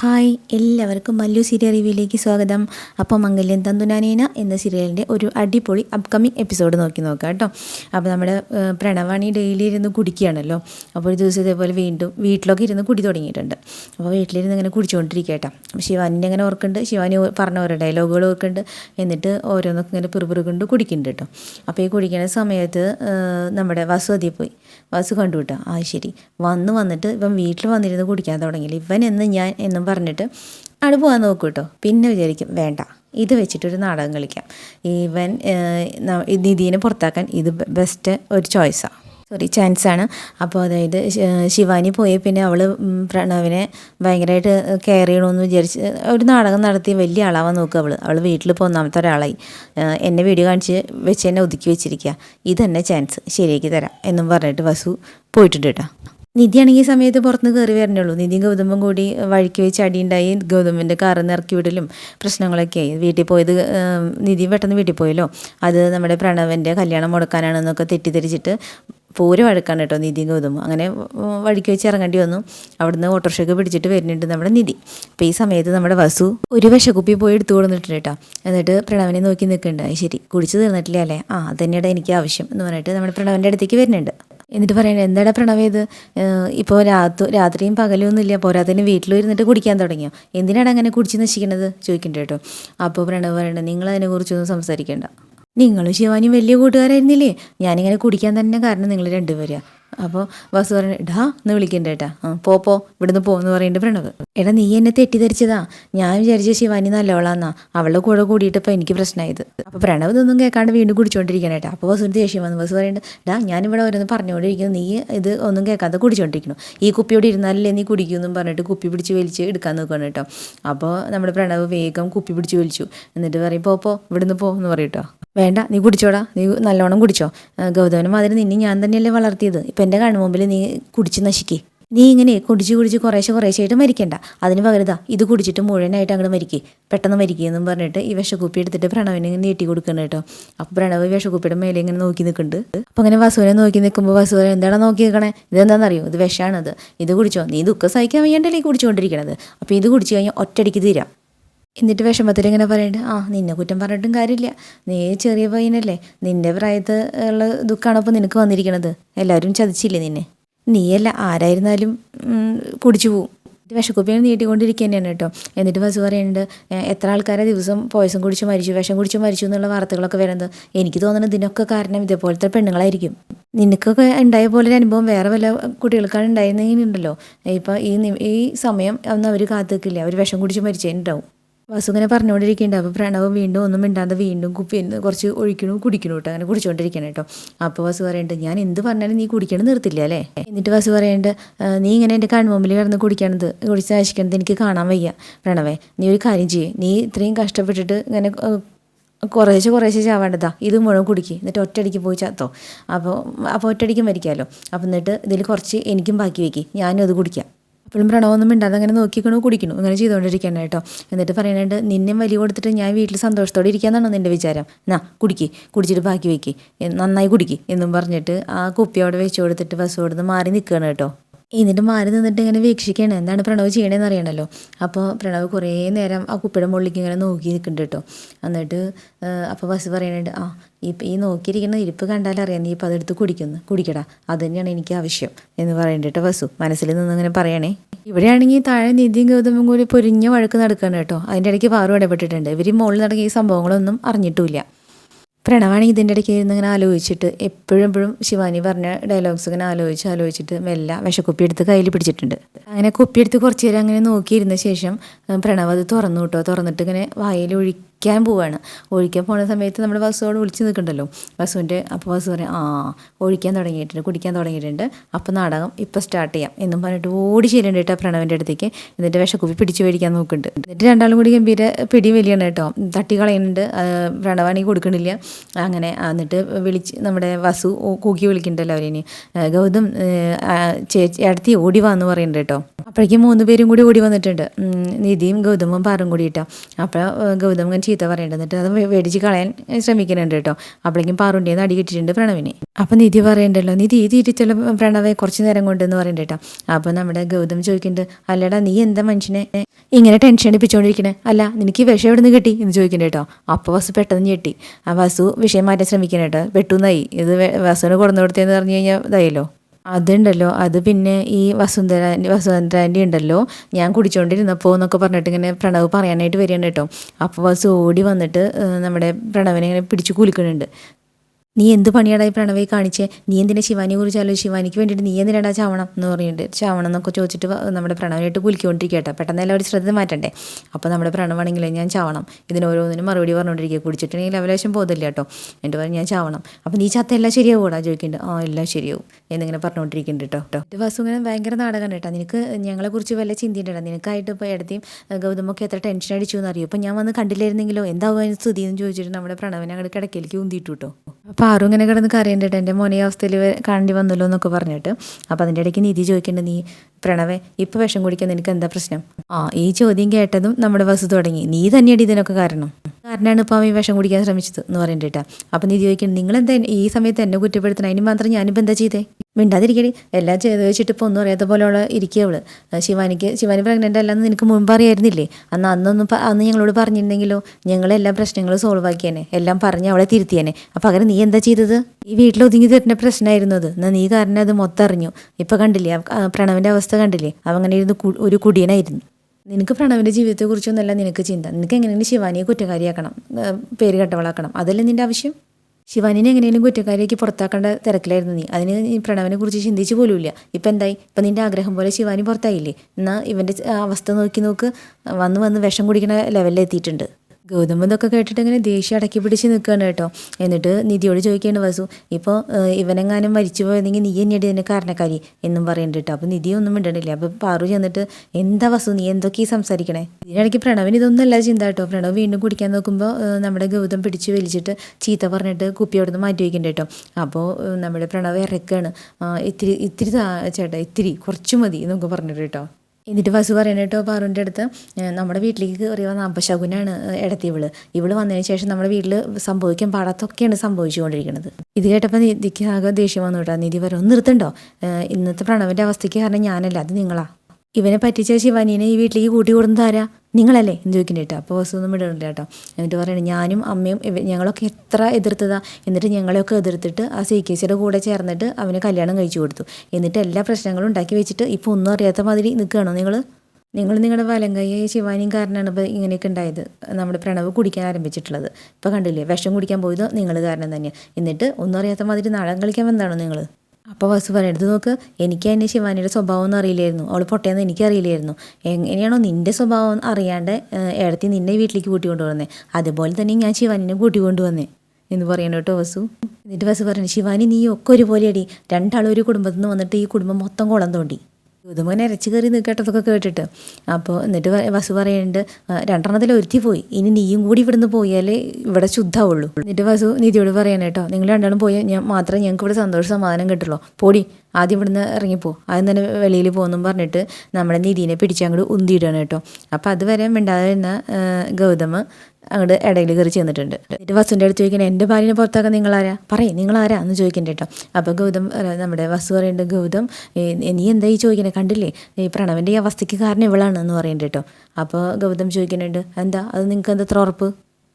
Hi എല്ലാവർക്കും Mallu serial റിവ്യൂയിലേക്ക് സ്വാഗതം. അപ്പോൾ മംഗല്യം തന്തുനാനേന എന്ന സീരിയലിന്റെ ഒരു അടിപൊളി അപ്കമിങ് എപ്പിസോഡ് നോക്കി നോക്കാം കേട്ടോ. അപ്പോൾ നമ്മുടെ പ്രണവാണി ഡെയിലി ഇരുന്ന് കുടിക്കുകയാണല്ലോ. അപ്പോൾ ഒരു ദിവസം ഇതേപോലെ വീണ്ടും വീട്ടിലൊക്കെ ഇരുന്ന് കുടി തുടങ്ങിയിട്ടുണ്ട്. അപ്പോൾ വീട്ടിലിരുന്ന് ഇങ്ങനെ കുടിച്ചുകൊണ്ടിരിക്കുക കേട്ടോ. അപ്പോൾ ശിവാനിനെ ഇങ്ങനെ ഓർക്കുന്നുണ്ട്. ശിവാനി പറഞ്ഞ ഓരോ ഡയലോഗുകൾ ഓർക്കുന്നുണ്ട്. എന്നിട്ട് ഓരോന്നൊക്കെ ഇങ്ങനെ പിറുപിറുകൊണ്ട് കുടിക്കുന്നുണ്ട് കേട്ടോ. അപ്പോൾ ഈ കുടിക്കുന്ന സമയത്ത് നമ്മുടെ വസു അതിൽ പോയി. വസു കണ്ടു കേട്ടോ. ആ ശരി. വന്ന് വന്നിട്ട് ഇപ്പം വീട്ടിൽ വന്നിരുന്ന് കുടിക്കാൻ തുടങ്ങിയില്ല. ഇവൻ എന്ന് ഞാൻ എന്നും പറഞ്ഞിട്ട് അവിടെ പോകാൻ നോക്കൂ കേട്ടോ പിന്നെ വിചാരിക്കും വേണ്ട. ഇത് വെച്ചിട്ടൊരു നാടകം കളിക്കാം. ഈവൻ നിധീനെ പുറത്താക്കാൻ ഇത് ബെസ്റ്റ് ഒരു ചോയ്സാണ് സോറി ചാൻസാണ് അപ്പോൾ അതായത് ശിവാനി പോയി പിന്നെ അവൾ പ്രണവിനെ ഭയങ്കരമായിട്ട് കെയർ ചെയ്യണമെന്ന് വിചാരിച്ച് ഒരു നാടകം നടത്തി വലിയ ആളാവാൻ നോക്കുക അവൾ അവൾ വീട്ടിൽ ഇപ്പോൾ ഒന്നാമത്തെ ഒരാളായി. എന്നെ വീഡിയോ കാണിച്ച് വെച്ച് എന്നെ ഒതുക്കി വെച്ചിരിക്കുക ഇതന്നെ ചാൻസ് ശരിയാക്കി തരാം എന്നും പറഞ്ഞിട്ട് വസു പോയിട്ടുണ്ട് കേട്ടോ നിധിയാണെങ്കിൽ ഈ സമയത്ത് പുറത്തുനിന്ന് കയറി വരണുള്ളൂ നിധിയും ഗൗതമും കൂടി വഴിക്ക് വെച്ച് അടിയുണ്ടായി ഗൗതമിന്റെ കാറിൽ നിന്ന് ഇറക്കി വിടലും പ്രശ്നങ്ങളൊക്കെ ആയി. വീട്ടിൽ പോയത് നിധി പെട്ടെന്ന് വീട്ടിൽ പോയല്ലോ. അത് നമ്മുടെ പ്രണവന്റെ കല്യാണം മുടക്കാനാണെന്നൊക്കെ തെറ്റിദ്ധരിച്ചിട്ട് പൂര വഴക്കാണ് കേട്ടോ നിധി ഗൗതമും. അങ്ങനെ വഴിക്ക് വെച്ച് ഇറങ്ങേണ്ടി വന്നു. അവിടുന്ന് ഓട്ടോറിക്ഷയൊക്കെ പിടിച്ചിട്ട് വരുന്നുണ്ട് നമ്മുടെ നിധി. അപ്പോൾ ഈ സമയത്ത് നമ്മുടെ വസു ഒരു വിശക്കുപ്പി പോയി എടുത്തു കൊടുത്തിട്ടുണ്ട് കേട്ടോ. എന്നിട്ട് പ്രണവനെ നോക്കി നിൽക്കുന്നുണ്ട്. "അത് ശരി കുടിച്ചു തീർന്നിട്ടില്ല അല്ലേ? ആ അതന്നെയാണ് എനിക്ക് ആവശ്യം എന്ന് പറഞ്ഞിട്ട് നമ്മുടെ പ്രണവന്റെ അടുത്തേക്ക് വരുന്നുണ്ട്. എന്നിട്ട് പറയണേ എന്താടാ പ്രണവ് ഇത്? ഇപ്പോൾ രാത്രി രാത്രിയും പകലും ഒന്നുമില്ല പോരാത്തതിന് വീട്ടിൽ ഇരുന്നിട്ട് കുടിക്കാൻ തുടങ്ങിയോ? എന്തിനാണ് അങ്ങനെ കുടിച്ച് നശിക്കണത്? ചോദിക്കണ്ട കേട്ടോ. അപ്പോൾ പ്രണവ് പറയണേ നിങ്ങൾ അതിനെക്കുറിച്ചൊന്നും സംസാരിക്കേണ്ട. നിങ്ങളും ശിവാനിയും വലിയ കൂട്ടുകാരായിരുന്നില്ലേ? ഞാനിങ്ങനെ കുടിക്കാൻ തന്നെ കാരണം നിങ്ങൾ രണ്ടുപേരാ. അപ്പോൾ വസു പറഞ്ഞു ഡാ എന്ന് വിളിക്കണ്ട ഏട്ടാ. പോ പോ ഇവിടുന്ന് പോന്ന് പറയേണ്ട പ്രണവ്. എടാ നീ എന്നെ തെറ്റിദ്ധരിച്ചതാ. ഞാൻ വിചാരിച്ച ശിവാനി നല്ലവളാന്നാ. അവളുടെ കൂടെ കൂടിയിട്ടപ്പോൾ എനിക്ക് പ്രശ്നമായത് അപ്പോൾ പ്രണവ് ഇതൊന്നും കേൾക്കാണ്ട് വീണ്ടും കുടിച്ചോണ്ടിരിക്കണം ഏട്ടാ. അപ്പോൾ ബസ്സിന് ദേഷ്യം വന്നു. വസു പറയുന്നുണ്ട് ഡാ ഞാനിവിടെ ഓരോന്ന് പറഞ്ഞുകൊണ്ടിരിക്കുന്നു. നീ ഇത് ഒന്നും കേൾക്കാതെ കുടിച്ചോണ്ടിരിക്കണം ഈ കുപ്പിയോട് ഇരുന്നാലല്ലേ നീ കുടിക്കുമെന്നും പറഞ്ഞിട്ട് കുപ്പി പിടിച്ച് വലിച്ച് എടുക്കാൻ നോക്കണം കേട്ടോ. അപ്പോൾ നമ്മുടെ പ്രണവ് വേഗം കുപ്പി പിടിച്ച് വലിച്ചു. എന്നിട്ട് പറയും പോ പോ ഇവിടുന്ന് പോ എന്ന് പറയും വേണ്ട നീ കുടിച്ചോടാ. നീ നല്ലോണം കുടിച്ചോ. ഗൗതമനും മാതിരി നിന്നെ ഞാൻ തന്നെയല്ലേ വളർത്തിയത്. ഇപ്പം എന്റെ കണ്ണുമുമ്പിൽ നീ കുടിച്ച് നശിക്കേ. നീ ഇങ്ങനെ കുടിച്ച് കുടിച്ച് കുറേശ്ശെ കുറേശ്ശായിട്ട് മരിക്കണ്ട. അതിന് പകരതാ ഇത് കുടിച്ചിട്ട് മുഴുവനായിട്ട് അങ്ങോട്ട് മരിക്കേ. പെട്ടെന്ന് മരിക്കുകയെന്നും പറഞ്ഞിട്ട് ഈ വിഷക്കുപ്പി എടുത്തിട്ട് പ്രണവിനെ ഇങ്ങനെ നീട്ടി കൊടുക്കണം കേട്ടോ. അപ്പോൾ പ്രണവ് വിഷക്കുപ്പിയുടെ മേലെ ഇങ്ങനെ നോക്കി നിൽക്കുന്നുണ്ട് അപ്പോൾ അങ്ങനെ വസുവിനെ നോക്കി നിൽക്കുമ്പോൾ വസു എന്താണ് നോക്കി നിൽക്കണേ ഇതെന്താണെന്നറിയോ ഇത് വിഷമാണത് ഇത് കുടിച്ചോ? നീ ദുഃഖം സഹിക്കാൻ വയ്യാണ്ടല്ലേ കുടിച്ചുകൊണ്ടിരിക്കണത്? അപ്പോൾ ഇത് കുടിച്ച് കഴിഞ്ഞാൽ ഒറ്റടിക്ക് തീരാം. എന്നിട്ട് വിഷമത്തിൽ ഇങ്ങനെ പറയുന്നുണ്ട് ആ നിന്നെ കുറ്റം പറഞ്ഞിട്ടും കാര്യമില്ല. നീ ചെറിയ പയ്യനല്ലേ. നിന്റെ പ്രായത്ത് ഉള്ള ദുഃഖമാണ് ഇപ്പോൾ നിനക്ക് വന്നിരിക്കണത്. എല്ലാവരും ചതിച്ചില്ലേ നിന്നെ? നീയല്ല ആരായിരുന്നാലും കുടിച്ചു പോവും. വിഷക്കുപ്പിയാണ് നീട്ടിക്കൊണ്ടിരിക്കുക തന്നെയാണ് കേട്ടോ. എന്നിട്ട് വസു പറയുന്നുണ്ട് എത്ര ആൾക്കാരെ ദിവസം പോയസം കുടിച്ച് മരിച്ചു വിഷം കുടിച്ച് മരിച്ചു എന്നുള്ള വാർത്തകളൊക്കെ വരുന്നത്. എനിക്ക് തോന്നുന്നത് ഇതിനൊക്കെ കാരണം ഇതേപോലത്തെ പെണ്ണുങ്ങളായിരിക്കും. നിനക്കൊക്കെ ഉണ്ടായ പോലെ അനുഭവം വേറെ വല്ല കുട്ടികൾക്കാണ് ഉണ്ടായിരുന്നെങ്കിലുണ്ടല്ലോ ഇപ്പോൾ ഈ ഈ സമയം ഒന്നും അവർ കാത്തു നിൽക്കില്ല അവർ വിഷം കുടിച്ച് മരിച്ചതിനുണ്ടാവും വാസു ഇങ്ങനെ പറഞ്ഞുകൊണ്ടിരിക്കുന്നുണ്ട്. അപ്പോൾ പ്രണവ് വീണ്ടും ഒന്നും മിണ്ടാതെ വീണ്ടും കുപ്പി കുറച്ച് ഒഴിക്കണു കുടിക്കണു കേട്ടോ. അങ്ങനെ കുടിച്ചുകൊണ്ടിരിക്കണം കേട്ടോ. അപ്പോൾ വാസു പറയുന്നുണ്ട് ഞാൻ എന്ത് പറഞ്ഞാലും നീ കുടിക്കണം നിർത്തില്ല അല്ലേ? എന്നിട്ട് വാസു പറയുന്നുണ്ട് നീ ഇങ്ങനെ എന്റെ കൺമുമ്പിൽ കിടന്ന് കുടിക്കണത് കുടിച്ച് നശിക്കണത് എനിക്ക് കാണാൻ വയ്യ. പ്രണവേ നീ ഒരു കാര്യം ചെയ്യേ. നീ ഇത്രയും കഷ്ടപ്പെട്ടിട്ട് ഇങ്ങനെ കുറേശ്ശെ കുറേശ്ശെ ചാവേണ്ടതാ ഇത് മുഴുവൻ കുടിക്കുക എന്നിട്ട് ഒറ്റയടിക്ക് പോയി ചാത്തോ. അപ്പോൾ അപ്പോൾ ഒറ്റയടിക്ക് മരിക്കാമല്ലോ അപ്പോൾ എന്നിട്ട് ഇതിൽ കുറച്ച് എനിക്കും ബാക്കി വയ്ക്കി. ഞാനും അത് കുടിക്കാം. അപ്പോഴും പ്രണവൊന്നും മിണ്ടാതെ അങ്ങനെ നോക്കിക്കണു കുടിക്കണു അങ്ങനെ ചെയ്തുകൊണ്ടിരിക്കണം കേട്ടോ. എന്നിട്ട് പറയുന്നുണ്ട് നിന്നെ വലിയ കൊടുത്തിട്ട് ഞാൻ വീട്ടിൽ സന്തോഷത്തോടെ ഇരിക്കാന്നാണോ നിന്റെ വിചാരം? നാ കുടിക്ക് കുടിച്ചിട്ട് ബാക്കി വയ്ക്ക് നന്നായി കുടിക്ക് എന്നും പറഞ്ഞിട്ട് ആ കുപ്പി അവിടെ വെച്ച് കൊടുത്തിട്ട് ബസ് കൊടുത്ത് മാറി നിൽക്കുകയാണ് കേട്ടോ. എന്നിട്ട് മാറി നിന്നിട്ട് ഇങ്ങനെ വീക്ഷിക്കുകയാണ് എന്താണ് പ്രണവ് ചെയ്യണേന്ന് അറിയണല്ലോ. അപ്പോൾ പ്രണവ് കുറേ നേരം ആ കുപ്പിയുടെ മുകളിലേക്ക് ഇങ്ങനെ നോക്കി നിൽക്കുന്നുണ്ട് കേട്ടോ. എന്നിട്ട് അപ്പോൾ ബസ് പറയുന്നുണ്ട് ആ ഈ ഈ നോക്കിയിരിക്കുന്ന ഇരിപ്പ് കണ്ടാലറിയാം നീ ഇപ്പോൾ അതെടുത്ത് കുടിക്കുന്നു കുടിക്കടാ. അത് തന്നെയാണ് എനിക്ക് ആവശ്യം എന്ന് പറയുന്നുണ്ട് വസു. മനസ്സിൽ നിന്ന് ഇങ്ങനെ പറയണേ. ഇവിടെയാണെങ്കിൽ താഴെ നിധിയും ഗൗതമും കൂടി പൊരിഞ്ഞ വഴക്ക് നടക്കുകയാണ് കേട്ടോ. അതിന്റെ ഇടയ്ക്ക് പാറു ഇടപെട്ടിട്ടുണ്ട്. ഇവർ മുകളിൽ നടക്കുന്ന ഈ സംഭവങ്ങളൊന്നും അറിഞ്ഞിട്ടുമില്ല. പ്രണവാണെങ്കിൽ ഇതിന്റെ ഇടയ്ക്ക് ഇരുന്ന് ഇങ്ങനെ ആലോചിച്ചിട്ട് എപ്പോഴും എപ്പോഴും ശിവാനി പറഞ്ഞ ഡയലോഗ്സ് ഇങ്ങനെ ആലോചിച്ച് ആലോചിച്ചിട്ട് മെല്ല വിഷക്കുപ്പി എടുത്ത് കയ്യിൽ പിടിച്ചിട്ടുണ്ട്. അങ്ങനെ കുപ്പി എടുത്ത് കുറച്ച് നേരം അങ്ങനെ നോക്കിയിരുന്ന ശേഷം പ്രണവ് അത് തുറന്നു കേട്ടോ. തുറന്നിട്ട് ഇങ്ങനെ വായിൽ ഒഴിക്കാൻ പോവാണ്. ഒഴിക്കാൻ പോണ സമയത്ത് നമ്മുടെ വസുവോട് വിളിച്ച് നിൽക്കണ്ടല്ലോ. വസുവിന്റെ അപ്പോൾ വസു പറയും ആ ഒഴിക്കാൻ തുടങ്ങിയിട്ടുണ്ട് കുടിക്കാൻ തുടങ്ങിയിട്ടുണ്ട്. അപ്പോൾ നാടകം ഇപ്പോൾ സ്റ്റാർട്ട് ചെയ്യാം. എന്നും പറഞ്ഞിട്ട് ഓടി ചെല്ലുന്നുണ്ട് കേട്ടോ പ്രണവിന്റെ അടുത്തേക്ക്. എന്നിട്ട് വിഷക്കുപ്പി പിടിച്ച് മേടിക്കാൻ നോക്കുന്നുണ്ട്. എന്നിട്ട് രണ്ടാളും കൂടി ഗംഭീര പിടി വലിയാണ് കേട്ടോ. തട്ടി കളയുന്നുണ്ട്. ആ, പ്രണവാണെങ്കിൽ കൊടുക്കണില്ല. അങ്ങനെ എന്നിട്ട് വിളിച്ച് നമ്മുടെ വസു കൂക്കി വിളിക്കുന്നുണ്ടല്ലോ അവരിനി ഗൗതം ചേച്ചി അടുത്ത് ഓടി വാന്ന് പറയുന്നുണ്ട് കേട്ടോ. അപ്പോഴേക്കും മൂന്ന് പേരും കൂടി ഓടി വന്നിട്ടുണ്ട്. നിധിയും ഗൗതമും പാറും കൂടി കേട്ടോ അപ്പോൾ ഗൗതം ചീത്ത പറയേണ്ടത്. എന്നിട്ട് അത് മേടിച്ച് കളയാൻ ശ്രമിക്കുന്നുണ്ട് കേട്ടോ. അപ്പോഴേക്കും പാറുണ്ടിയെന്ന് അടി കിട്ടിയിട്ടുണ്ട് പ്രണവിനെ. അപ്പം നിധി പറയണ്ടല്ലോ. നിധി ഈ തിരിച്ചുള്ള പ്രണവെ കുറച്ച് നേരം കൊണ്ട് എന്ന് കേട്ടോ അപ്പോൾ നമ്മുടെ ഗൗതം ചോദിക്കുന്നുണ്ട് അല്ലടാ നീ എന്താ മനുഷ്യനെ ഇങ്ങനെ ടെൻഷൻ അടിപ്പിച്ചുകൊണ്ടിരിക്കണേ അല്ല നിനക്ക് വിഷം എവിടെ നിന്ന് കിട്ടി? എന്ന് ചോദിക്കുന്നുണ്ട് കേട്ടോ. അപ്പോൾ വസു പെട്ടെന്ന് ഞെട്ടി. ആ വസു വിഷയം മാറ്റാൻ ശ്രമിക്കണം കേട്ടോ. വെട്ടുന്നായി. ഇത് വസുവിന് കൊടുന്നു കൊടുത്തതെന്ന് പറഞ്ഞു കഴിഞ്ഞാൽ ഇതായല്ലോ. അതുണ്ടല്ലോ. അത് പിന്നെ ഈ വസുന്ധര വസുന്ധരാന്റെ ഉണ്ടല്ലോ. ഞാൻ കുടിച്ചുകൊണ്ടിരുന്നപ്പോൾ എന്നൊക്കെ പറഞ്ഞിട്ട് ഇങ്ങനെ പ്രണവ് പറയാനായിട്ട് വരികയാണ് കേട്ടോ. അപ്പോൾ വസു ഓടി വന്നിട്ട് നമ്മുടെ പ്രണവിനെ ഇങ്ങനെ പിടിച്ച് കുലുക്കുന്നുണ്ട് നീ എന്ത് പണിയാടാ ഈ കാണിച്ചേ? നീ എന്തിനാ ശിവാനിയെ കുറിച്ച് ആലോചിച്ച്? ശിവാനിക്ക് വേണ്ടിയിട്ട് നീ എന്തിനാടാ ചാവണം എന്ന് പറയുന്നുണ്ട് ചാവണം എന്നൊക്കെ ചോദിച്ചിട്ട് നമ്മുടെ പ്രണവനായിട്ട് കുലിക്കൊണ്ടിരിക്കട്ടെ കേട്ടോ പെട്ടെന്ന് എല്ലാവരും ശ്രദ്ധ മാറ്റണ്ടേ? അപ്പോൾ നമ്മുടെ പ്രണവാണെങ്കിലേ ഞാൻ ചാവണം. ഇതിന് ഓരോന്നിനും മറുപടി പറഞ്ഞുകൊണ്ടിരിക്കുക കുടിച്ചിട്ടുണ്ടെങ്കിൽ അവലേശം പോകുന്നില്ല കേട്ടോ എന്നിട്ട് പറഞ്ഞ് ഞാൻ ചാവണം. അപ്പോൾ നീ ചത്ത എല്ലാം ശരിയാവൂടാ? ചോദിക്കുന്നുണ്ട്. ആ എല്ലാം ശരിയാവും. എന്നിങ്ങനെ പറഞ്ഞുകൊണ്ടിരിക്കുന്നുണ്ട് കേട്ടോ കേട്ടോ വാസു ഇങ്ങനെ ഭയങ്കര നാടകം കേട്ടോ നിനക്ക് ഞങ്ങളെക്കുറിച്ച് വല്ല ചിന്തയുണ്ടോ? നിനക്കായിട്ട് ഇപ്പോൾ ഇടത്തെയും ഗൗതമൊക്കെ എത്ര ടെൻഷൻ അടിച്ചു എന്നറിയും? അപ്പോൾ ഞാൻ വന്ന് കണ്ടില്ലായിരുന്നെങ്കിലോ? എന്താവും അതിന് സ്ഥിതി എന്ന് ചോദിച്ചിട്ട് നമ്മുടെ പ്രണവനെ അങ്ങോട്ട് കിടക്കയിലേക്ക് ഉന്തിയിട്ടു കേട്ടോ അപ്പോൾ ആരും ഇങ്ങനെ കിടന്ന് കരയേണ്ടിട്ട് എന്റെ മോനെ അവസ്ഥയിൽ കാണേണ്ടി വന്നല്ലോ എന്നൊക്കെ പറഞ്ഞിട്ട്. അപ്പോൾ അതിന്റെ ഇടയ്ക്ക് നിധി ചോദിക്കേണ്ടത് നീ പ്രണവേ ഇപ്പോൾ വിഷം കുടിക്കാൻ നിനക്ക് എന്താ പ്രശ്നം? ആ ഈ ചോദ്യം കേട്ടതും നമ്മുടെ വസു തുടങ്ങി. നീ തന്നെയാണ് ഇതിനൊക്കെ കാരണം. കാരണമാണ് ഇപ്പോൾ അവൻ വിഷം കുടിക്കാൻ ശ്രമിച്ചത് എന്ന് പറയേണ്ടിട്ട് അപ്പം നീതി ചോദിക്കുന്നത് നിങ്ങളെന്താ ഈ സമയത്ത് എന്നെ കുറ്റപ്പെടുത്തണം? അതിന് മാത്രം ഞാനിപ്പോൾ എന്താ ചെയ്തേ? മിണ്ടാതിരിക്കടി. എല്ലാം ചെയ്ത് വെച്ചിട്ട് ഇപ്പോൾ ഒന്നും അറിയാത്ത പോലെ ഇരിക്കുകയുള്ളു ഇരിക്കുക ശിവാനിക്ക് ശിവാനി പ്രഗ്നന്റ് അല്ലെന്ന് നിനക്ക് മുമ്പ് അറിയായിരുന്നില്ലേ? അന്ന് അന്നൊന്നും അന്ന് ഞങ്ങളോട് പറഞ്ഞിരുന്നെങ്കിലോ? ഞങ്ങൾ എല്ലാ പ്രശ്നങ്ങളും സോൾവ് ആക്കിയേനെ. എല്ലാം പറഞ്ഞ് അവളെ തിരുത്തിയേനെ. അപ്പം അങ്ങനെ നീ എന്താ ചെയ്തത്? ഈ വീട്ടിൽ ഒതുങ്ങി തരുന്ന പ്രശ്നമായിരുന്നു അത് എന്നാൽ നീ കാരണം അത് മൊത്തം അറിഞ്ഞു. ഇപ്പം കണ്ടില്ലേ പ്രണവിന്റെ അവസ്ഥ കണ്ടില്ലേ? അവങ്ങനെ ഇരുന്ന് ഒരു കുടിയനായിരുന്നു. നിനക്ക് പ്രണവിന്റെ ജീവിതത്തെക്കുറിച്ചൊന്നല്ല നിനക്ക് ചിന്ത. നിനക്ക് എങ്ങനെയാണ് ശിവാനിയെ കുറ്റക്കാരിയാക്കണം. പേര് കെട്ടവളാക്കണം. അതല്ലേ നിന്റെ ആവശ്യം? ശിവാനിനെ എങ്ങനെയെങ്കിലും കുറ്റക്കാരിയാക്കി പുറത്താക്കേണ്ട തിരക്കിലായിരുന്നു നീ. അതിന് നീ പ്രണവിനെ കുറിച്ച് ചിന്തിച്ചു പോലുമില്ല. ഇപ്പം എന്തായി? ഇപ്പം നിന്റെ ആഗ്രഹം പോലെ ശിവാനി പുറത്തായില്ലേ? എന്നാൽ ഇവന്റെ അവസ്ഥ നോക്കി നോക്ക്. വന്ന് വന്ന് വിഷം കുടിക്കുന്ന ലെവലിൽ എത്തിയിട്ടുണ്ട്. ഗൗതം ഇതൊക്കെ കേട്ടിട്ട് ഇങ്ങനെ ദേഷ്യം അടക്കി പിടിച്ച് നിൽക്കുകയാണ് കേട്ടോ. എന്നിട്ട് നിധിയോട് ചോദിക്കുകയാണ് വസു ഇപ്പോൾ ഇവനെങ്ങാനും മരിച്ചു പോയതെങ്കിൽ നീ തന്നെയാണ് ഇതിന് കാരണക്കാരി? എന്നും പറയുന്നുണ്ട് കേട്ടോ. അപ്പോൾ നിധി ഒന്നും അപ്പോൾ പാറു ചെന്നിട്ട് എന്താ വസു നീ എന്തൊക്കെ ഈ സംസാരിക്കണേ? ഇതിനിടയ്ക്ക് പ്രണവിന് ഇതൊന്നും അല്ല ചിന്ത കേട്ടോ. പ്രണവ് വീണ്ടും കുടിക്കാൻ നോക്കുമ്പോൾ നമ്മുടെ ഗൗതം പിടിച്ച് വലിച്ചിട്ട് ചീത്ത പറഞ്ഞിട്ട് കുപ്പി അവിടെ നിന്ന് മാറ്റി വയ്ക്കുന്നുണ്ട് കേട്ടോ. അപ്പോൾ നമ്മുടെ പ്രണവ് ഇറക്കാണ്. ആ, ഇത്തിരി ഇത്തിരി ചേട്ടാ ഇത്തിരി കുറച്ച് മതി എന്നൊക്കെ പറഞ്ഞിട്ട് കേട്ടോ. എന്നിട്ട് വസു പറയണ കേട്ടോ പാറുവിന്റെ അടുത്ത് നമ്മുടെ വീട്ടിലേക്ക് കയറി വന്ന അമ്പശകുനാണ് ഇടത്തി ഇവൾ. ഇവൾ വന്നതിന് ശേഷം നമ്മുടെ വീട്ടിൽ സംഭവിക്കാൻ പാടാത്തൊക്കെയാണ് സംഭവിച്ചുകൊണ്ടിരിക്കുന്നത്. ഇത് കേട്ടപ്പോൾ നിധിക്ക് ആകെ ദേഷ്യം വന്നു കേട്ടോ. നിധി വരെ നിർത്തണ്ടോ? ഇന്നത്തെ പ്രണവിന്റെ അവസ്ഥയ്ക്ക് കാരണം ഞാനല്ല അത് നിങ്ങളാ. ഇവനെ പറ്റിച്ച ശിവാനീനെ ഈ വീട്ടിലേക്ക് കൂട്ടി കൊടുന്ന് താരാ നിങ്ങളല്ലേ? എന്ന് ചോദിക്കുന്നുണ്ട് കേട്ടോ. അപ്പോൾ വസ്തുവൊന്നും ഇടണില്ല കേട്ടോ. എന്നിട്ട് പറയണേ ഞാനും അമ്മയും ഞങ്ങളൊക്കെ എത്ര എതിർത്തതാ. എന്നിട്ട് ഞങ്ങളെയൊക്കെ എതിർത്തിട്ട് ആ സി കെ സിയുടെ കൂടെ ചേർന്നിട്ട് അവന് കല്യാണം കഴിച്ചു കൊടുത്തു. എന്നിട്ട് എല്ലാ പ്രശ്നങ്ങളും ഉണ്ടാക്കി വെച്ചിട്ട് ഇപ്പോൾ ഒന്നും അറിയാത്ത മാതിരി നിൽക്കുകയാണോ നിങ്ങൾ നിങ്ങൾ നിങ്ങളുടെ വലങ്കയെ ശിവാനിയും കാരണമാണ് ഇപ്പോൾ ഇങ്ങനെയൊക്കെ ഉണ്ടായത്. നമ്മുടെ പ്രണവ് കുടിക്കാൻ ആരംഭിച്ചിട്ടുള്ളത്. ഇപ്പോൾ കണ്ടില്ലേ വിഷം കുടിക്കാൻ പോയത് നിങ്ങൾ കാരണം തന്നെയാണ് എന്നിട്ട് ഒന്നും അറിയാത്ത മാതിരി നാടൻ കളിക്കാൻ വന്നതാണോ നിങ്ങൾ അപ്പോൾ വസു പറയാം നോക്ക് എനിക്ക് അതിന്റെ ശിവാനിയുടെ സ്വഭാവം ഒന്നും അറിയില്ലായിരുന്നു. അവൾ പൊട്ടയെന്ന് എനിക്കറിയില്ലായിരുന്നു. എങ്ങനെയാണോ നിന്റെ സ്വഭാവം അറിയാണ്ട് ഇടത്തി നിന്നെ വീട്ടിലേക്ക് കൂട്ടി കൊണ്ടുവന്നേ അതുപോലെ തന്നെ ഞാൻ ശിവാനിനെ കൂട്ടി കൊണ്ടുവന്നേ എന്ന് പറയണം കേട്ടോ വസു. എന്നിട്ട് വസു പറഞ്ഞു ശിവാനി നീ ഒക്കെ ഒരുപോലെ അടി രണ്ടാളും ഒരു കുടുംബത്തിൽ നിന്ന് വന്നിട്ട് ഈ കുടുംബം മൊത്തം കുളം തോണ്ടി. ഗൗതമൻ ഇറച്ചി കയറി നിൽക്കട്ടതൊക്കെ കേട്ടിട്ട്. അപ്പോൾ എന്നിട്ട് വസു പറയുന്നുണ്ട് "ആ, രണ്ടെണ്ണത്തിൽ ഒരുത്തി പോയി. ഇനി നീയും കൂടി ഇവിടുന്ന് പോയാലേ ഇവിടെ ശുദ്ധമാവുള്ളൂ എന്നിട്ട് വസു നിധിയോട് പറയാനേട്ടോ നിങ്ങൾ രണ്ടാളും പോയാൽ ഞാൻ മാത്രമേ ഞങ്ങൾക്ക് ഇവിടെ സന്തോഷ സമാധാനം കിട്ടുള്ളൂ. പോടി ആദ്യം ഇവിടുന്ന് ഇറങ്ങിപ്പോ. ആദ്യം തന്നെ വെളിയിൽ പോകുന്നു പറഞ്ഞിട്ട് നമ്മുടെ നിധീനെ പിടിച്ച് അങ്ങോട്ട് ഉന്തിയിടുകയാണ് കേട്ടോ. അപ്പോൾ അതുവരെ മിണ്ടാതെ നിന്ന ആ, ഗൗതമ് അങ്ങോട്ട് ഇടയിൽ കയറി ചെന്നിട്ടുണ്ട്. എന്നിട്ട് വസുവിന്റെ അടുത്ത് ചോദിക്കുന്നത് എന്റെ ഭാര്യനെ പുറത്താക്കാൻ നിങ്ങളാരാ? പറയും നിങ്ങളാരാ? എന്ന് ചോദിക്കണ്ട കേട്ടോ. അപ്പോൾ ഗൗതം നമ്മുടെ വസു പറയുന്നുണ്ട് ഗൗതം നീ എന്താ ഈ ചോദിക്കണേ? കണ്ടില്ലേ? ഈ പ്രണവന്റെ ഈ അവസ്ഥയ്ക്ക് കാരണം ഇവളാണ് എന്ന് പറയുന്നുണ്ട് കേട്ടോ. അപ്പോൾ ഗൗതം ചോദിക്കുന്നുണ്ട് എന്താ? അത് നിങ്ങൾക്ക് എന്താ എത്ര ഉറപ്പ്?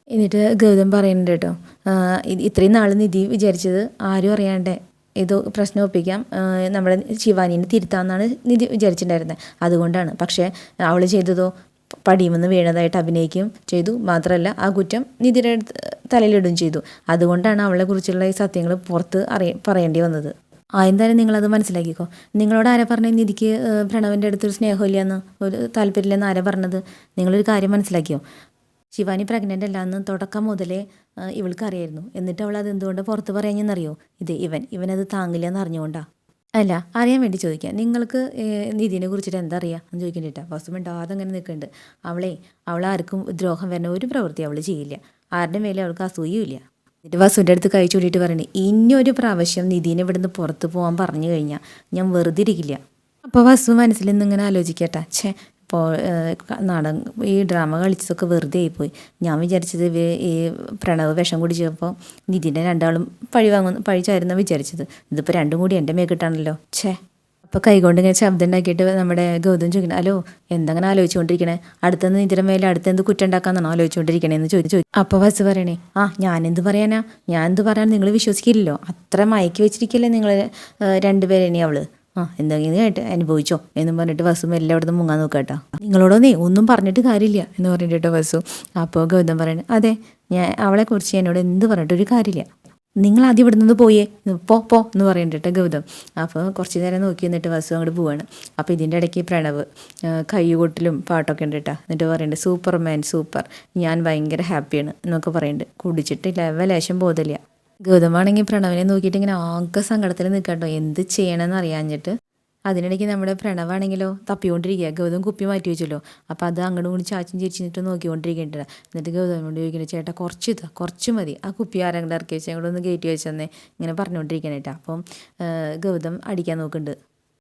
എന്നിട്ട് ഗൗതം പറയുന്നുണ്ട് കേട്ടോ ഇത്രയും നാൾ നിധി വിചാരിച്ചത് ആരും അറിയാണ്ട് ഇത് പ്രശ്നം ഒപ്പിക്കാം നമ്മുടെ ശിവാനിനെ തിരുത്താമെന്നാണ് നിധി വിചാരിച്ചിട്ടുണ്ടായിരുന്നത് അതുകൊണ്ടാണ്. പക്ഷേ അവൾ ചെയ്തതോ പടിയുമെന്ന് വീണതായിട്ട് അഭിനയിക്കുകയും ചെയ്തു. മാത്രമല്ല ആ കുറ്റം നിധിയുടെ തലയിലിടുകയും ചെയ്തു. അതുകൊണ്ടാണ് അവളെ കുറിച്ചുള്ള ഈ സത്യങ്ങൾ പുറത്ത് അറിയ പറയേണ്ടി വന്നത്. ആ എന്തായാലും നിങ്ങളത് മനസ്സിലാക്കിക്കോ. നിങ്ങളോട് ആരാ പറഞ്ഞത് നിധിക്ക് പ്രണവിന്റെ അടുത്തൊരു സ്നേഹമില്ലെന്ന്? ഒരു താല്പര്യമില്ലെന്ന് ആരാ പറഞ്ഞത്? നിങ്ങളൊരു കാര്യം മനസ്സിലാക്കിയോ? ശിവാനി പ്രഗ്നന്റ് അല്ലാന്ന് തുടക്കം മുതലേ ഇവൾക്ക് അറിയായിരുന്നു എന്നിട്ട് അവൾ അത് എന്തുകൊണ്ട് പുറത്ത് പറയാഞ്ഞെന്നറിയോ ഇത് ഇവൻ ഇവനത് താങ്ങില്ല എന്ന് അറിഞ്ഞുകൊണ്ടാ. അല്ല അറിയാൻ വേണ്ടി ചോദിക്കാം. നിങ്ങൾക്ക് നിധിനെ കുറിച്ചിട്ട് എന്താ അറിയാം? എന്ന് ചോദിക്കണ്ടിട്ടാ. വസ്തു മിണ്ടാതെ അങ്ങനെ നിൽക്കുന്നുണ്ട് അവളെ അവൾ ആർക്കും ദ്രോഹം വരുന്ന ഒരു പ്രവൃത്തി അവൾ ചെയ്യില്ല. ആരുടെ മേലെ അവൾക്ക് അസൂയുമില്ല എന്നിട്ട് വസുവിന്റെ അടുത്ത് കൈ ചൂണ്ടിയിട്ട് പറയണേ ഇനി ഒരു പ്രാവശ്യം നിധീനെ ഇവിടുന്ന് പുറത്ത് പോകാൻ പറഞ്ഞു കഴിഞ്ഞാൽ ഞാൻ വെറുതെ ഇരിക്കില്ല. അപ്പോൾ വസു മനസ്സിൽ നിന്ന് ഇങ്ങനെ ആലോചിക്കട്ടെ. ഛേ അപ്പോൾ നാടൻ ഈ ഡ്രാമ കളിച്ചതൊക്കെ വെറുതെ ആയിപ്പോയി. ഞാൻ വിചാരിച്ചത് ഈ പ്രണവ് വിഷം കുടിച്ചപ്പോൾ നിതിന്റെ രണ്ടാളും പഴി വാങ്ങുന്ന പഴി ചാരുന്ന വിചാരിച്ചത്. ഇതിപ്പോൾ രണ്ടും കൂടി എന്റെ മേക്കിട്ടാണല്ലോ ഛേ. അപ്പോൾ കൈകൊണ്ട് ഇങ്ങനെ ശബ്ദം ഉണ്ടാക്കിയിട്ട് നമ്മുടെ ഗൗതം ചോദിക്കണം ഹലോ എന്തങ്ങനെ ആലോചിച്ചുകൊണ്ടിരിക്കണേ? അടുത്തെന്ന് നിതിരം മേലെ അടുത്ത് എന്ത് കുറ്റം ഉണ്ടാക്കാന്നാണോ ആലോചിച്ചുകൊണ്ടിരിക്കണേന്ന് ചോദിച്ചു അപ്പോൾ ബസ് പറയണേ ആ ഞാനെന്ത് പറയാനാ? ഞാൻ എന്ത് പറയാൻ നിങ്ങൾ വിശ്വസിക്കില്ലല്ലോ. അത്ര മയക്കി വെച്ചിരിക്കല്ലേ നിങ്ങൾ ഇനി അവൾ. ആ എന്തെങ്കിലും കേട്ട് അനുഭവിച്ചോ എന്നും പറഞ്ഞിട്ട് വസു എല്ലാം അവിടെ മുങ്ങാൻ നോക്കാട്ടോ നിങ്ങളോടൊന്നേ ഒന്നും പറഞ്ഞിട്ട് കാര്യമില്ല എന്ന് പറഞ്ഞിട്ട് വസു. അപ്പോൾ ഗൗതം പറയണേ അതെ ഞാൻ അവളെ അവളെക്കുറിച്ച് എന്നോട് എന്ത് പറഞ്ഞിട്ടൊരു കാര്യമില്ല. നിങ്ങൾ ആദ്യം ഇവിടെ നിന്ന് പോയേ പോ പോ എന്ന് പറയണ്ടിട്ട് ഗൗതം. അപ്പോൾ കുറച്ച് നേരം നോക്കി നിന്നിട്ട് വസു അങ്ങോട്ട് പോവാണ്. അപ്പോൾ ഇതിന്റെ ഇടയ്ക്ക് പ്രണവ് കൈകൊട്ടിലും പാട്ടൊക്കെ ഉണ്ട് കേട്ടോ. എന്നിട്ട് പറയുന്നുണ്ട് സൂപ്പർമാൻ സൂപ്പർ. ഞാൻ ഭയങ്കര ഹാപ്പിയാണ് എന്നൊക്കെ പറയുന്നുണ്ട് കുടിച്ചിട്ട് ലെവലേശം ബോധമില്ല. ഗൗതമാണെങ്കിൽ പ്രണവിനെ നോക്കിയിട്ട് ഇങ്ങനെ ആകെ സങ്കടത്തിൽ നിൽക്കട്ടോ. എന്ത് ചെയ്യണമെന്ന് അറിയാഞ്ഞിട്ട് അതിനിടയ്ക്ക് നമ്മുടെ പ്രണവാണെങ്കിലോ തപ്പിക്കൊണ്ടിരിക്കുക. ഗൗതം കുപ്പി മാറ്റി വെച്ചല്ലോ. അപ്പോൾ അത് അങ്ങോട്ടും കൂടി ചാച്ചും ചിരിച്ചിട്ട് നോക്കിക്കൊണ്ടിരിക്കേണ്ട എന്നിട്ട് കൊണ്ട് ചോദിക്കുന്നത് ചേട്ടാ കുറച്ച് ഇതാ കുറച്ച് മതി. ആ കുപ്പി ആരെങ്കിലും ഇറക്കി വെച്ചാൽ അങ്ങോട്ട് ഒന്ന് കയറ്റി വെച്ചെന്നേ. ഇങ്ങനെ പറഞ്ഞുകൊണ്ടിരിക്കണേട്ടാ. അപ്പം ഗൗതം അടിക്കാൻ നോക്കുന്നുണ്ട്.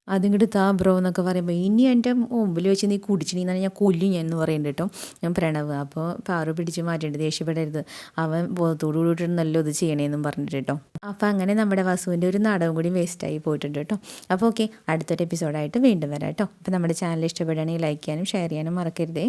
അതിങ്ങോട്ട് താ ബ്രോ എന്നൊക്കെ പറയുമ്പോൾ ഇനി എന്റെ മുമ്പിൽ വെച്ച് നീ കുടിച്ചിട്ടുണ്ടെങ്കിൽ ഞാൻ കൊല്ലും ഞാൻ എന്ന് പറയുന്നുണ്ട് കേട്ടോ. ഞാൻ പ്രണവ്. അപ്പോൾ പാറു പിടിച്ച് മാറ്റേണ്ടത് ദേഷ്യപ്പെടരുത്. അവൻ ബോധത്തോടു കൂടിയിട്ട് നല്ല ഇത് ചെയ്യണേന്നും പറഞ്ഞിട്ട് കേട്ടോ. അപ്പോൾ അങ്ങനെ നമ്മുടെ വസുവിന്റെ ഒരു നാടകം കൂടി വേസ്റ്റായി പോയിട്ടുണ്ട് കേട്ടോ. അപ്പോൾ ഓക്കെ അടുത്തൊരു എപ്പിസോഡായിട്ട് വീണ്ടും വരാം കേട്ടോ. അപ്പോൾ നമ്മുടെ ചാനൽ ഇഷ്ടപ്പെടുകയാണെങ്കിൽ ലൈക്ക് ചെയ്യാനും ഷെയർ ചെയ്യാനും മറക്കരുതേ.